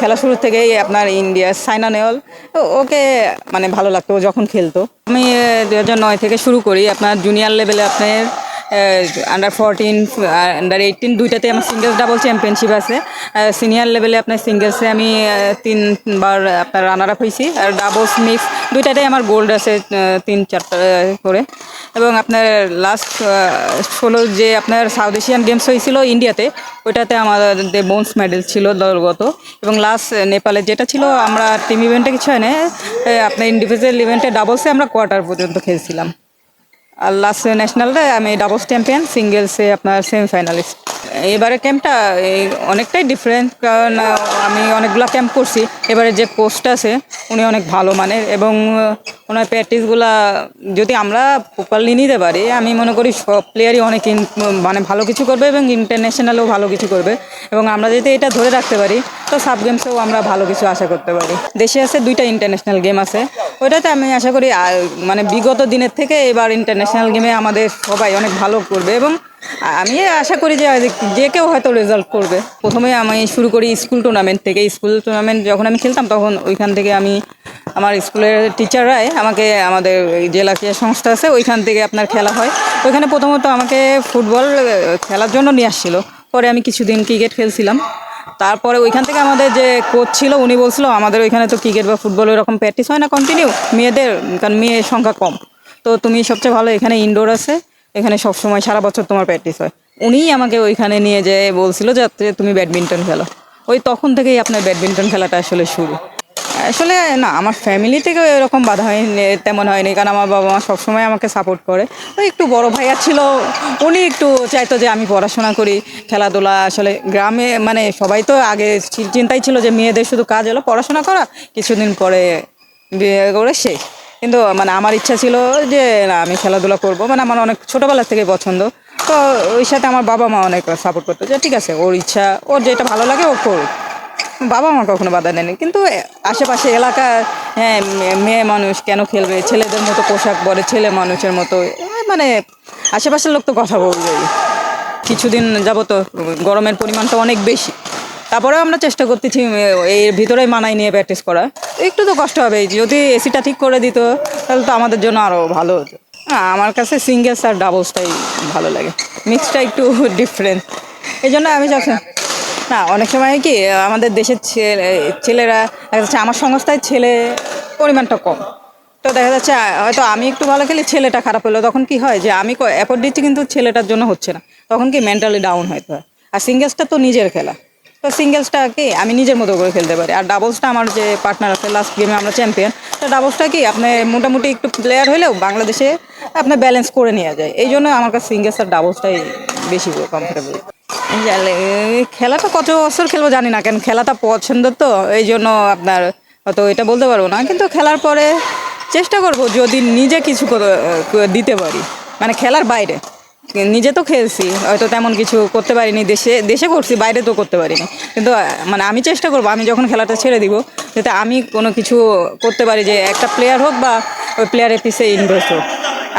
খেলা শুরু থেকেই আপনার ইন্ডিয়া সাইনা নেওয়াল। ওকে মানে ভালো লাগতো যখন খেলতো। আমি দু হাজার নয় থেকে শুরু করি। আপনার জুনিয়র লেভেলে আপনার আন্ডার ফোরটিন আন্ডার এইটিন দুইটাতে আমার সিঙ্গেলস ডাবল চ্যাম্পিয়নশিপ আছে। সিনিয়র লেভেলে আপনার সিঙ্গেলসে আমি তিনবার আপনার রানার আপ হয়েছি। আর ডাবলস মিক্স দুইটাতেই আমার গোল্ড আছে তিন, চারটা করে। এবং আপনার লাস্ট ষোলো যে আপনার সাউথ এশিয়ান গেমস হয়েছিল ইন্ডিয়াতে ওইটাতে আমাদের বোনস মেডেল ছিল দলগত। এবং লাস্ট নেপালে যেটা ছিল, আমরা টিম ইভেন্টে কিছু হয় না আপনার ইন্ডিভিজুয়াল ইভেন্টে ডাবলসে আমরা কোয়ার্টার পর্যন্ত খেলছিলাম। আর লাস্ট ন্যাশনালটা আমি ডাবলস চ্যাম্পিয়ন সিঙ্গেলসে আপনার সেমিফাইনালিস্ট এবারে ক্যাম্পটা অনেকটাই ডিফারেন্ট কারণ আমি অনেকগুলো ক্যাম্প করছি। এবারে যে কোচটা আছে, উনি অনেক ভালো মানের, এবং ওনার প্র্যাকটিসগুলা যদি আমরা প্রপারলি নিতে পারি, আমি মনে করি সব প্লেয়ারই অনেক মানে ভালো কিছু করবে এবং ইন্টারন্যাশনালেও ভালো কিছু করবে। এবং আমরা যদি এটা ধরে রাখতে পারি তো সাব গেমসেও আমরা ভালো কিছু আশা করতে পারি। দেশে আছে দুইটা ইন্টারন্যাশনাল গেম আছে। ওইটাতে আমি আশা করি মানে বিগত দিনের থেকে এবার ইন্টারন্যাশনাল গেমে আমাদের সবাই অনেক ভালো করবে এবং আমি আশা করি যে যে কেউ হয়তো রেজাল্ট করবে। প্রথমে আমি শুরু করি স্কুল টুর্নামেন্ট থেকে। স্কুল টুর্নামেন্ট যখন আমি খেলতাম, তখন ওইখান থেকে আমি আমার স্কুলের টিচাররাই আমাকে আমাদের জেলা ক্রীড়া সংস্থা আছে, ওইখান থেকে আপনার খেলা হয়। ওইখানে প্রথমত আমাকে ফুটবল খেলার জন্য নিয়ে আসছিল। পরে আমি কিছুদিন ক্রিকেট খেলছিলাম। তারপরে ওইখান থেকে আমাদের যে কোচ ছিল, উনি বলছিল, আমাদের ওইখানে তো ক্রিকেট বা ফুটবল ওইরকম প্র্যাকটিস হয় না কন্টিনিউ মেয়েদের, কারণ মেয়ের সংখ্যা কম। তো তুমি সবচেয়ে ভালো এখানে ইনডোর আছে, এখানে সবসময় সারা বছর তোমার প্র্যাকটিস হয়। উনিই আমাকে ওইখানে নিয়ে যেয়ে বলছিল যে তুমি ব্যাডমিন্টন খেলো। ওই তখন থেকেই আপনার ব্যাডমিন্টন খেলাটা আসলে শুরু। আসলে না, আমার ফ্যামিলি থেকে এরকম বাধা হয়নি, তেমন হয়নি। কারণ আমার বাবা মা সবসময় আমাকে সাপোর্ট করে। তো একটু বড় ভাইয়া ছিল, উনি একটু চাইতো যে আমি পড়াশোনা করি, খেলাধুলা। আসলে গ্রামে মানে সবাই তো আগে চিন্তাই ছিল যে মেয়েদের শুধু কাজ হলো পড়াশোনা করা, কিছুদিন পরে বিয়ে করে শেষ। কিন্তু মানে আমার ইচ্ছা ছিল যে, না, আমি খেলাধুলা করব। মানে আমার অনেক ছোটোবেলা থেকে পছন্দ। তো ওই সাথে আমার বাবা মা অনেক সাপোর্ট করতো। যে ঠিক আছে, ওর ইচ্ছা, ওর যেটা ভালো লাগে ও করুক। বাবা মা কখনো বাধা দেয়নি কিন্তু আশেপাশে এলাকা হ্যাঁ মেয়ে মানুষ কেন খেলবে? ছেলেদের মতো পোশাক পরে ছেলে মানুষের মতো মানে আশেপাশের লোক তো কথা বলবেই। কিছুদিন যাব তো গরমের পরিমাণটা অনেক বেশি। তারপরেও আমরা চেষ্টা করতেছি এর ভিতরে মানাই নিয়ে প্র্যাকটিস করা। একটু তো কষ্ট হবে, যদি এসিটা ঠিক করে দিত, তাহলে তো আমাদের জন্য আরও ভালো হতো। হ্যাঁ আমার কাছে সিঙ্গেলস আর ডাবলসটাই ভালো লাগে। মিক্সটা একটু ডিফারেন্ট এই জন্য আমি যখন না, অনেক সময় কি আমাদের দেশের ছেলে, ছেলেরা, দেখা যাচ্ছে আমার সংস্থায় ছেলে পরিমাণটা কম। তো দেখা যাচ্ছে হয়তো আমি একটু ভালো খেলি ছেলেটা খারাপ হলো, তখন কি হয় যে আমি অ্যাপোর্ট দিচ্ছি কিন্তু ছেলেটার জন্য হচ্ছে না। তখন কি মেন্টালি ডাউন হয়তো হয়। আর সিঙ্গেলসটা তো নিজের খেলা। তো সিঙ্গেলসটা কি, আমি নিজের মতো করে খেলতে পারি। আর ডাবলসটা আমার যে পার্টনার আছে লাস্ট গেমে আমরা চ্যাম্পিয়ন তো ডাবলসটা কি, আপনি মোটামুটি একটু প্লেয়ার হলেও বাংলাদেশে আপনি ব্যালেন্স করে নেওয়া যায়। এই জন্য আমার কাছে সিঙ্গেলস আর ডাবলসটাই বেশি কমফোর্টেবল খেলাটা কত বছর খেলব জানি না কেন খেলাটা পছন্দ তো, এই জন্য আপনার হয়তো এটা বলতে পারব না। কিন্তু খেলার পরে চেষ্টা করব যদি নিজে কিছু দিতে পারি মানে খেলার বাইরে। নিজে তো খেলছি, হয়তো তেমন কিছু করতে পারিনি, দেশে দেশে করছি, বাইরে তো করতে পারিনি। কিন্তু মানে আমি চেষ্টা করব, আমি যখন খেলাটা ছেড়ে দিব, যাতে আমি কোনো কিছু করতে পারি যে একটা প্লেয়ার হোক বা ওই প্লেয়ারের পিছে ইনভেস্ট হোক।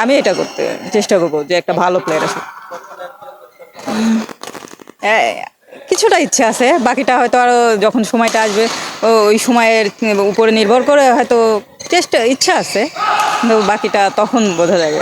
আমি এটা করতে, চেষ্টা করব যে একটা ভালো প্লেয়ার আসুক। কিছুটা ইচ্ছে আছে। বাকিটা হয়তো আরও যখন সময়টা আসবে ওই সময়ের উপরে নির্ভর করে হয়তো চেষ্টা, ইচ্ছা আছে। কিন্তু বাকিটা তখন বোঝা যাবে।